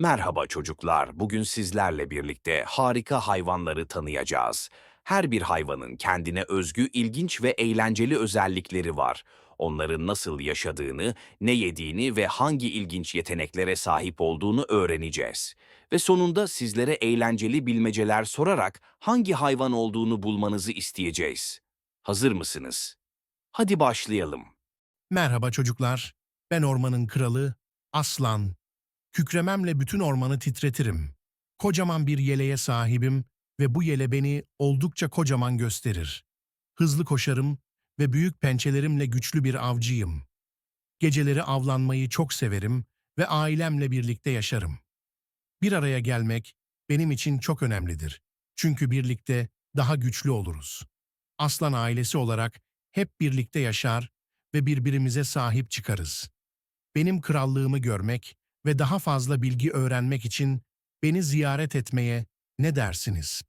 Merhaba çocuklar. Bugün sizlerle birlikte harika hayvanları tanıyacağız. Her bir hayvanın kendine özgü ilginç ve eğlenceli özellikleri var. Onların nasıl yaşadığını, ne yediğini ve hangi ilginç yeteneklere sahip olduğunu öğreneceğiz. Ve sonunda sizlere eğlenceli bilmeceler sorarak hangi hayvan olduğunu bulmanızı isteyeceğiz. Hazır mısınız? Hadi başlayalım. Merhaba çocuklar. Ben ormanın kralı, aslan. Kükrememle bütün ormanı titretirim. Kocaman bir yeleğe sahibim ve bu yele beni oldukça kocaman gösterir. Hızlı koşarım ve büyük pençelerimle güçlü bir avcıyım. Geceleri avlanmayı çok severim ve ailemle birlikte yaşarım. Bir araya gelmek benim için çok önemlidir. Çünkü birlikte daha güçlü oluruz. Aslan ailesi olarak hep birlikte yaşar ve birbirimize sahip çıkarız. Benim krallığımı görmek ve daha fazla bilgi öğrenmek için beni ziyaret etmeye ne dersiniz?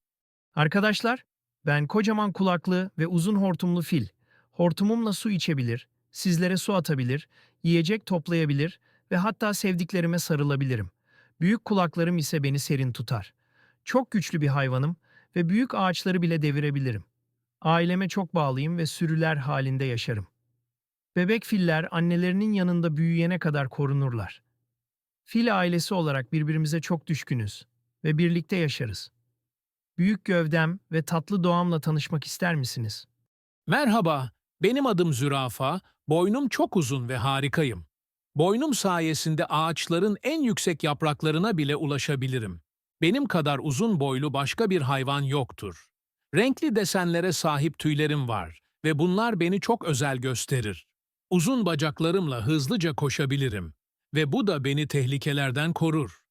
Arkadaşlar, ben kocaman kulaklı ve uzun hortumlu fil. Hortumumla su içebilir, sizlere su atabilir, yiyecek toplayabilir ve hatta sevdiklerime sarılabilirim. Büyük kulaklarım ise beni serin tutar. Çok güçlü bir hayvanım ve büyük ağaçları bile devirebilirim. Aileme çok bağlıyım ve sürüler halinde yaşarım. Bebek filler annelerinin yanında büyüyene kadar korunurlar. Fil ailesi olarak birbirimize çok düşkünüz ve birlikte yaşarız. Büyük gövdem ve tatlı doğamla tanışmak ister misiniz? Merhaba, benim adım Zürafa, boynum çok uzun ve harikayım. Boynum sayesinde ağaçların en yüksek yapraklarına bile ulaşabilirim. Benim kadar uzun boylu başka bir hayvan yoktur. Renkli desenlere sahip tüylerim var ve bunlar beni çok özel gösterir. Uzun bacaklarımla hızlıca koşabilirim ve bu da beni tehlikelerden korur.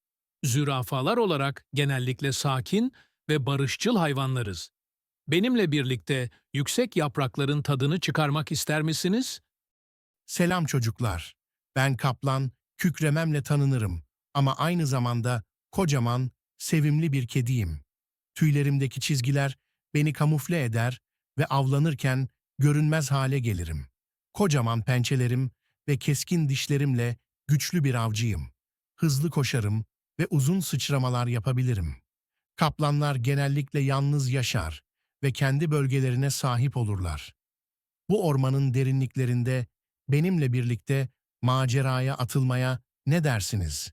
Zürafalar olarak genellikle sakin ve barışçıl hayvanlarız. Benimle birlikte yüksek yaprakların tadını çıkarmak ister misiniz? Selam çocuklar. Ben kaplan, kükrememle tanınırım ama aynı zamanda kocaman, sevimli bir kediyim. Tüylerimdeki çizgiler beni kamufle eder ve avlanırken görünmez hale gelirim. Kocaman pençelerim ve keskin dişlerimle güçlü bir avcıyım. Hızlı koşarım ve uzun sıçramalar yapabilirim. Kaplanlar genellikle yalnız yaşar ve kendi bölgelerine sahip olurlar. Bu ormanın derinliklerinde benimle birlikte maceraya atılmaya ne dersiniz?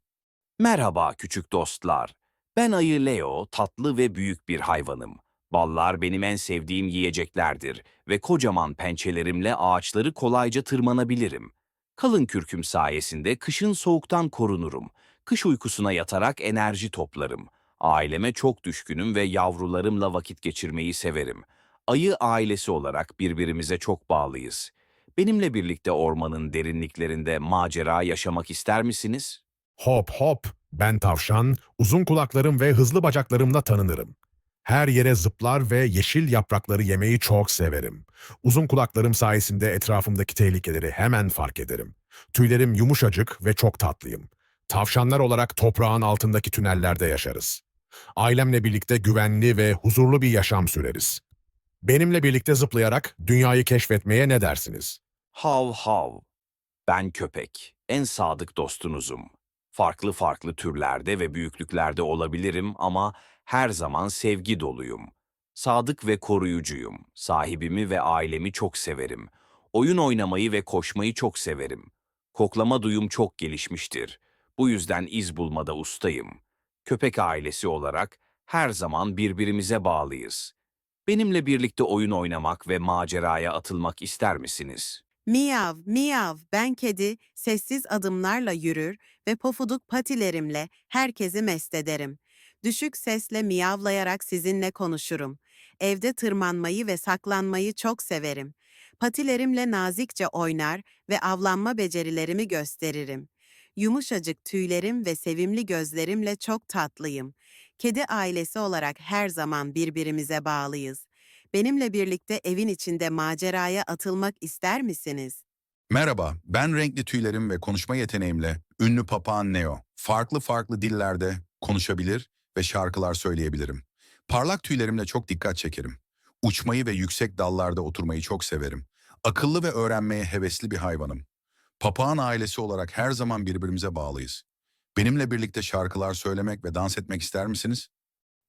Merhaba küçük dostlar. Ben ayı Leo, tatlı ve büyük bir hayvanım. Ballar benim en sevdiğim yiyeceklerdir ve kocaman pençelerimle ağaçları kolayca tırmanabilirim. Kalın kürküm sayesinde kışın soğuktan korunurum. Kış uykusuna yatarak enerji toplarım. Aileme çok düşkünüm ve yavrularımla vakit geçirmeyi severim. Ayı ailesi olarak birbirimize çok bağlıyız. Benimle birlikte ormanın derinliklerinde macera yaşamak ister misiniz? Hop hop, ben tavşan, uzun kulaklarım ve hızlı bacaklarımla tanınırım. Her yere zıplar ve yeşil yaprakları yemeyi çok severim. Uzun kulaklarım sayesinde etrafımdaki tehlikeleri hemen fark ederim. Tüylerim yumuşacık ve çok tatlıyım. Tavşanlar olarak toprağın altındaki tünellerde yaşarız. Ailemle birlikte güvenli ve huzurlu bir yaşam süreriz. Benimle birlikte zıplayarak dünyayı keşfetmeye ne dersiniz? Hav hav. Ben köpek. En sadık dostunuzum. Farklı farklı türlerde ve büyüklüklerde olabilirim ama her zaman sevgi doluyum. Sadık ve koruyucuyum. Sahibimi ve ailemi çok severim. Oyun oynamayı ve koşmayı çok severim. Koklama duyum çok gelişmiştir. Bu yüzden iz bulmada ustayım. Köpek ailesi olarak her zaman birbirimize bağlıyız. Benimle birlikte oyun oynamak ve maceraya atılmak ister misiniz? Miyav, miyav, ben kedi, sessiz adımlarla yürür ve pofuduk patilerimle herkesi mest ederim. Düşük sesle miyavlayarak sizinle konuşurum. Evde tırmanmayı ve saklanmayı çok severim. Patilerimle nazikçe oynar ve avlanma becerilerimi gösteririm. Yumuşacık tüylerim ve sevimli gözlerimle çok tatlıyım. Kedi ailesi olarak her zaman birbirimize bağlıyız. Benimle birlikte evin içinde maceraya atılmak ister misiniz? Merhaba, ben renkli tüylerim ve konuşma yeteneğimle ünlü papağan Neo. Farklı farklı dillerde konuşabilir ve şarkılar söyleyebilirim. Parlak tüylerimle çok dikkat çekerim. Uçmayı ve yüksek dallarda oturmayı çok severim. Akıllı ve öğrenmeye hevesli bir hayvanım. Papağan ailesi olarak her zaman birbirimize bağlıyız. Benimle birlikte şarkılar söylemek ve dans etmek ister misiniz?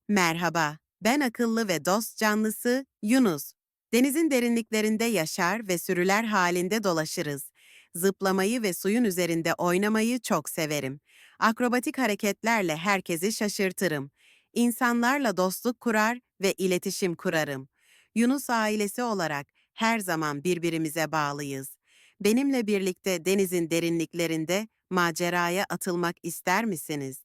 Merhaba, ben akıllı ve dost canlısı Yunus. Denizin derinliklerinde yaşar ve sürüler halinde dolaşırız. Zıplamayı ve suyun üzerinde oynamayı çok severim. Akrobatik hareketlerle herkesi şaşırtırım. İnsanlarla dostluk kurar ve iletişim kurarım. Yunus ailesi olarak her zaman birbirimize bağlıyız. Benimle birlikte denizin derinliklerinde maceraya atılmak ister misiniz?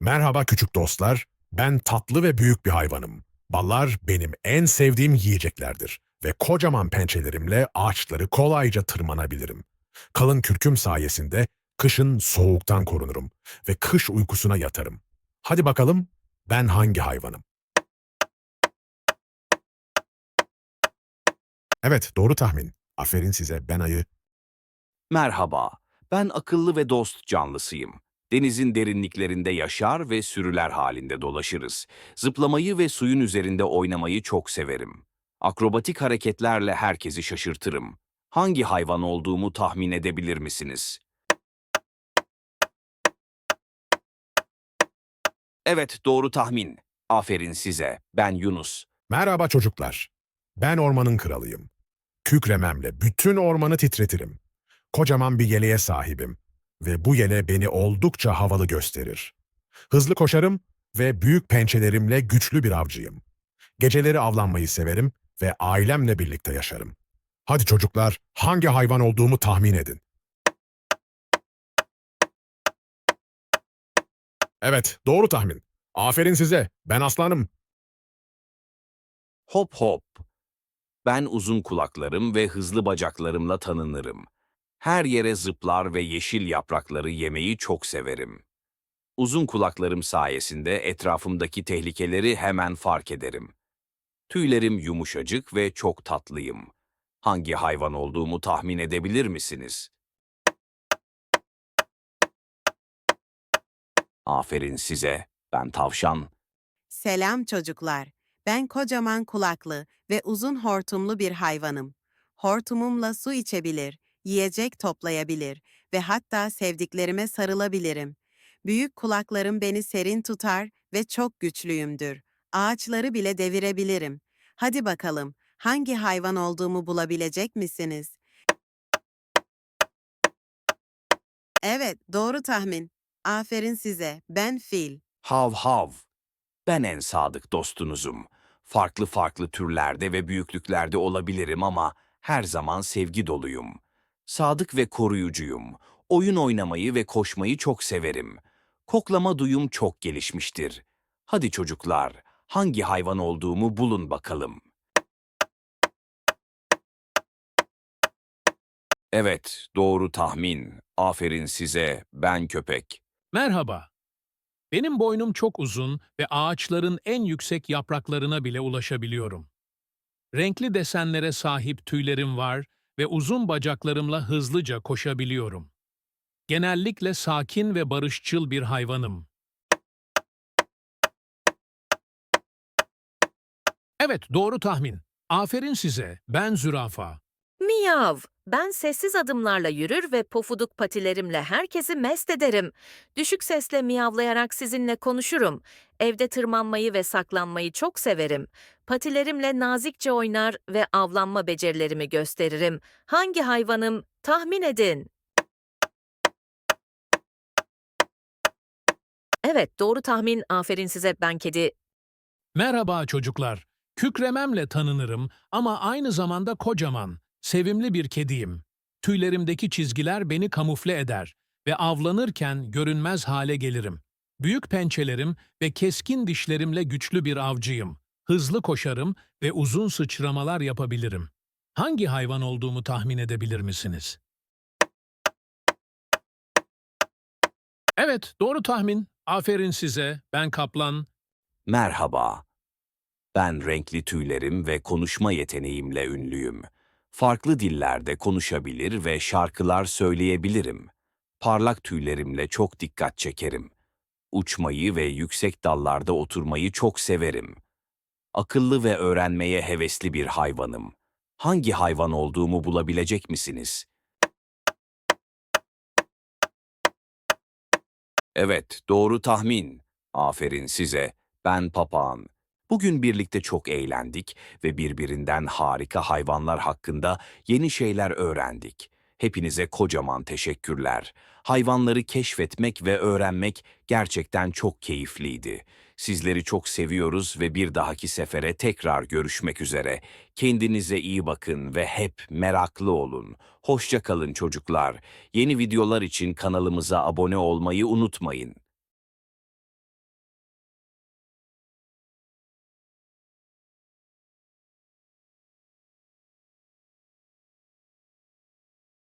Merhaba küçük dostlar. Ben tatlı ve büyük bir hayvanım. Ballar benim en sevdiğim yiyeceklerdir ve kocaman pençelerimle ağaçları kolayca tırmanabilirim. Kalın kürküm sayesinde kışın soğuktan korunurum ve kış uykusuna yatarım. Hadi bakalım ben hangi hayvanım? Evet, doğru tahmin. Aferin size, ben ayı. Merhaba, ben akıllı ve dost canlısıyım. Denizin derinliklerinde yaşar ve sürüler halinde dolaşırız. Zıplamayı ve suyun üzerinde oynamayı çok severim. Akrobatik hareketlerle herkesi şaşırtırım. Hangi hayvan olduğumu tahmin edebilir misiniz? Evet, doğru tahmin. Aferin size. Ben Yunus. Merhaba çocuklar. Ben ormanın kralıyım. Kükrememle bütün ormanı titretirim. Kocaman bir yeleğe sahibim ve bu yele beni oldukça havalı gösterir. Hızlı koşarım ve büyük pençelerimle güçlü bir avcıyım. Geceleri avlanmayı severim ve ailemle birlikte yaşarım. Hadi çocuklar, hangi hayvan olduğumu tahmin edin. Evet, doğru tahmin. Aferin size. Ben aslanım. Hop hop. Ben uzun kulaklarım ve hızlı bacaklarımla tanınırım. Her yere zıplar ve yeşil yaprakları yemeyi çok severim. Uzun kulaklarım sayesinde etrafımdaki tehlikeleri hemen fark ederim. Tüylerim yumuşacık ve çok tatlıyım. Hangi hayvan olduğumu tahmin edebilir misiniz? Aferin size. Ben tavşan. Selam çocuklar. Ben kocaman kulaklı ve uzun hortumlu bir hayvanım. Hortumumla su içebilir, yiyecek toplayabilir ve hatta sevdiklerime sarılabilirim. Büyük kulaklarım beni serin tutar ve çok güçlüyümdür. Ağaçları bile devirebilirim. Hadi bakalım, hangi hayvan olduğumu bulabilecek misiniz? Evet, doğru tahmin. Aferin size. Ben fil. Hav hav. Ben en sadık dostunuzum. Farklı farklı türlerde ve büyüklüklerde olabilirim ama her zaman sevgi doluyum. Sadık ve koruyucuyum. Oyun oynamayı ve koşmayı çok severim. Koklama duyum çok gelişmiştir. Hadi çocuklar, hangi hayvan olduğumu bulun bakalım. Evet, doğru tahmin. Aferin size, ben köpek. Merhaba. Benim boynum çok uzun ve ağaçların en yüksek yapraklarına bile ulaşabiliyorum. Renkli desenlere sahip tüylerim var ve uzun bacaklarımla hızlıca koşabiliyorum. Genellikle sakin ve barışçıl bir hayvanım. Evet, doğru tahmin. Aferin size. Ben zürafa. Miyav! Ben sessiz adımlarla yürür ve pofuduk patilerimle herkesi mest ederim. Düşük sesle miyavlayarak sizinle konuşurum. Evde tırmanmayı ve saklanmayı çok severim. Patilerimle nazikçe oynar ve avlanma becerilerimi gösteririm. Hangi hayvanım? Tahmin edin. Evet, doğru tahmin. Aferin size ben kedi. Merhaba çocuklar. Kükrememle tanınırım ama aynı zamanda kocaman, sevimli bir kediyim. Tüylerimdeki çizgiler beni kamufle eder ve avlanırken görünmez hale gelirim. Büyük pençelerim ve keskin dişlerimle güçlü bir avcıyım. Hızlı koşarım ve uzun sıçramalar yapabilirim. Hangi hayvan olduğumu tahmin edebilir misiniz? Evet, doğru tahmin. Aferin size. Ben kaplan. Merhaba. Ben renkli tüylerim ve konuşma yeteneğimle ünlüyüm. Farklı dillerde konuşabilir ve şarkılar söyleyebilirim. Parlak tüylerimle çok dikkat çekerim. Uçmayı ve yüksek dallarda oturmayı çok severim. Akıllı ve öğrenmeye hevesli bir hayvanım. Hangi hayvan olduğumu bulabilecek misiniz? Evet, doğru tahmin. Aferin size. Ben papağan. Bugün birlikte çok eğlendik ve birbirinden harika hayvanlar hakkında yeni şeyler öğrendik. Hepinize kocaman teşekkürler. Hayvanları keşfetmek ve öğrenmek gerçekten çok keyifliydi. Sizleri çok seviyoruz ve bir dahaki sefere tekrar görüşmek üzere. Kendinize iyi bakın ve hep meraklı olun. Hoşça kalın çocuklar. Yeni videolar için kanalımıza abone olmayı unutmayın.